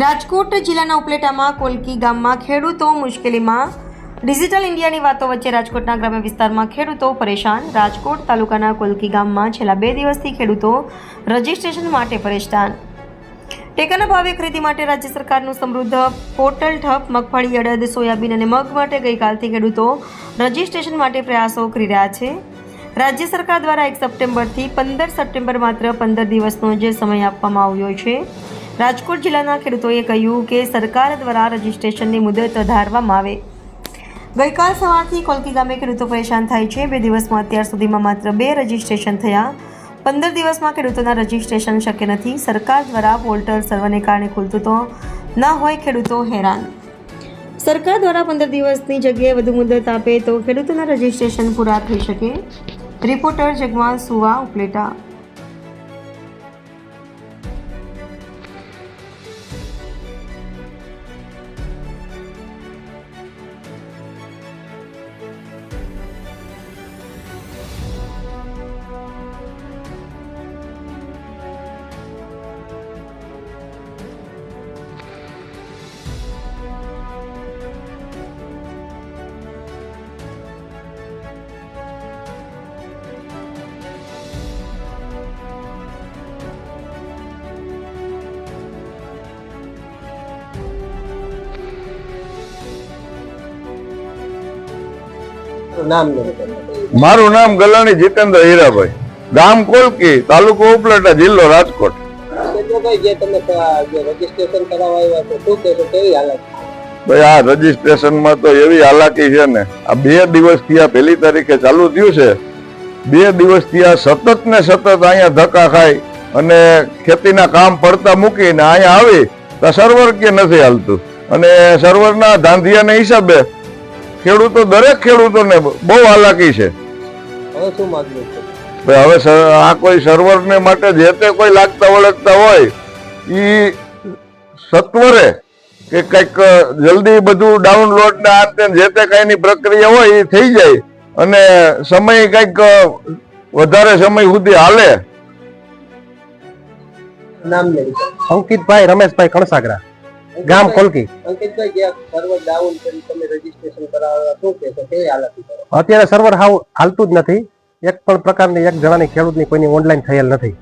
રાજકોટ જિલ્લાના ઉપલેટામાં કોલકી ગામમાં ખેડૂતો મુશ્કેલીમાં. ડિજિટલ ઇન્ડિયાની વાતો વચ્ચે રાજકોટના ગ્રામ્ય વિસ્તારમાં ખેડૂતો પરેશાન. રાજકોટ તાલુકાના કોલકી ગામમાં છેલ્લા બે દિવસથી ખેડૂતો રજીસ્ટ્રેશન માટે પરેશાન. ટેકાના ભાવે ખરીદી માટે રાજ્ય સરકારનું સમૃદ્ધ પોર્ટલ ઠપ, મગફળી, અડદ, સોયાબીન અને મગ માટે ગઈકાલથી ખેડૂતો રજીસ્ટ્રેશન માટે પ્રયાસો કરી રહ્યા છે. રાજ્ય સરકાર દ્વારા એક સપ્ટેમ્બરથી પંદર સપ્ટેમ્બર માત્ર પંદર દિવસનો જે સમય આપવામાં આવ્યો છે. રાજકોટ જિલ્લાના ખેડૂતોએ કહ્યું કે સરકાર દ્વારા રજીસ્ટ્રેશનની મુદત વધારવામાં આવે. ગઈકાલ સવારથી કોલકી ગામે ખેડૂતો પરેશાન થાય છે. બે દિવસમાં અત્યાર સુધીમાં માત્ર બે રજીસ્ટ્રેશન થયા. પંદર દિવસમાં ખેડૂતોના રજીસ્ટ્રેશન શક્ય નથી. સરકાર દ્વારા પોર્ટલ સર્વને કારણે ખુલતું તો ન હોય ખેડૂતો હેરાન. સરકાર દ્વારા પંદર દિવસની જગ્યાએ વધુ મુદત આપે તો ખેડૂતોના રજીસ્ટ્રેશન પૂરા થઈ શકે. રિપોર્ટર જગવાન સુવા ઉપલેટા. નામ મારું નામ ગલાણી જીતેન્દ્ર હીરાભાઈ. ગામ કોલકી તાલુકો ઉપલેટા જિલ્લો રાજકોટ. ભાઈ આ રજીસ્ટ્રેશનમાં તો એવી હાલાકી છે ને આ બે દિવસથી આ પહેલી તારીખે ચાલુ થયું છે. બે દિવસથી આ સતત ને સતત અહીંયા ધક્કા ખાય અને ખેતીના કામ પડતા મૂકીને અહીંયા આવી તો સર્વર કે નથી હાલતું? અને સર્વરના ધાંધિયાના હિસાબે ખેડૂતો દરેક ખેડૂતોને બહુ હાલાકી છે. હવે શું માગવું છે? હવે આ કોઈ સર્વરને માટે જે તે કોઈ લાગતા વળગતા હોય એ સત્વરે કે કંઈક જલ્દી બધું ડાઉનલોડ ને આ તે જે તે કંઈની પ્રક્રિયા હોય એ થઈ જાય અને સમય કંઈક વધારે સમય સુધી હાલે. અંકિતભાઈ રમેશભાઈ કણસાગરા. ગામ કોલકી અત્યારે સર્વર હાવ હાલતું જ નથી. એક પણ પ્રકારની એક જણાની ખેડૂતની કોઈની ઓનલાઈન થયેલ નથી.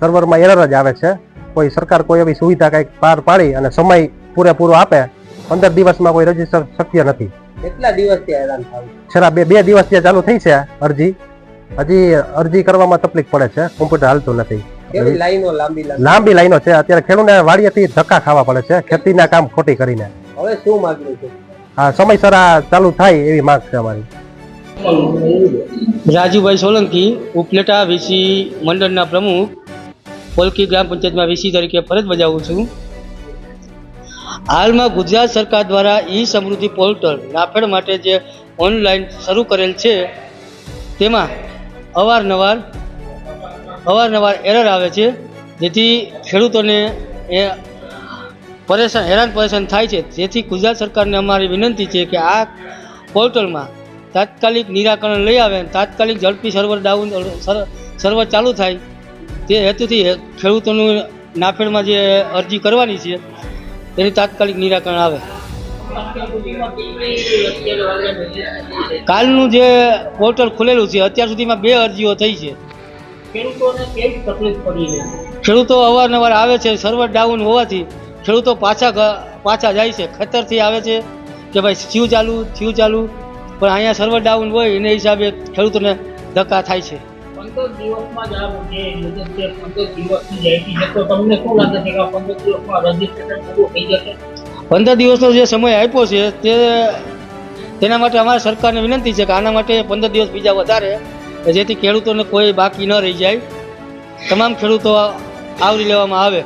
સર્વરમાં એરર જ આવે છે. કોઈ સરકાર કોઈ એવી સુવિધા કંઈક પાર પાડી અને સમય પૂરેપૂરો આપે પંદર દિવસમાં કોઈ રજિસ્ટર શક્ય નથી. કેટલા દિવસથી હેરાન થાય છેલ્લા બે બે દિવસ જે ચાલુ થઈ છે અરજી. હજી અરજી કરવામાં તકલીફ પડે છે. કોમ્પ્યુટર હાલતું નથી. લાંબી લાંબી લાંબી લાઈનો છે. અત્યારે ખેડૂતને વાડીએથી ધક્કા ખાવા પડે છે. ખેતીના કામ ખોટી કરીને. હવે શું માગવું છે? હા સમયસર આ ચાલુ થાય એવી માંગ છે અમારી. રાજુભાઈ સોલંકી ઉપલેટા વીસી મંડળના પ્રમુખ. પોલકી ગ્રામ પંચાયતમાં વીસી તરીકે ફરજ બજાવું છું. હાલમાં ગુજરાત સરકાર દ્વારા ઈ સમૃદ્ધિ પોર્ટલ નાફેડ માટે જે ઓનલાઈન શરૂ કરેલ છે તેમાં અવારનવાર અવારનવાર એરર આવે છે, જેથી ખેડૂતોને એ પરેશાન, હેરાન પરેશાન થાય છે. જેથી ગુજરાત સરકારને અમારી વિનંતી છે કે આ પોર્ટલમાં તાત્કાલિક નિરાકરણ લઈ આવે અને તાત્કાલિક ઝડપી સર્વર ડાઉન સર્વર ચાલુ થાય. તે હેતુથી ખેડૂતોનું નાફેડમાં જે અરજી કરવાની છે તેની તાત્કાલિક નિરાકરણ આવે. કાલનું જે પોર્ટલ ખુલેલું છે, અત્યાર સુધીમાં બે અરજીઓ થઈ છે. ખેડૂતો અવારનવાર આવે છે સર્વર ડાઉન હોવાથી ખેડૂતો પાછા પાછા જાય છે ખતરથી આવે છે કે ભાઈ થયું ચાલુ થયું ચાલુ પણ અહીંયા સર્વર ડાઉન હોય એને હિસાબે ખેડૂતોને ધક્કા થાય છે. પંદર દિવસમાં જ આ જે મુદત છે પંદર દિવસની જાય છે. તો તમને શું લાગે છે કે પંદર દિવસમાં રજીસ્ટ્રેશન પૂરું થઈ જશે? પંદર દિવસનો જે સમય આપ્યો છે તે તેના માટે અમારા સરકારને વિનંતી છે કે આના માટે પંદર દિવસ બીજા વધારે કે જેથી ખેડૂતોને કોઈ બાકી ન રહી જાય. તમામ ખેડૂતો આવરી લેવામાં આવે.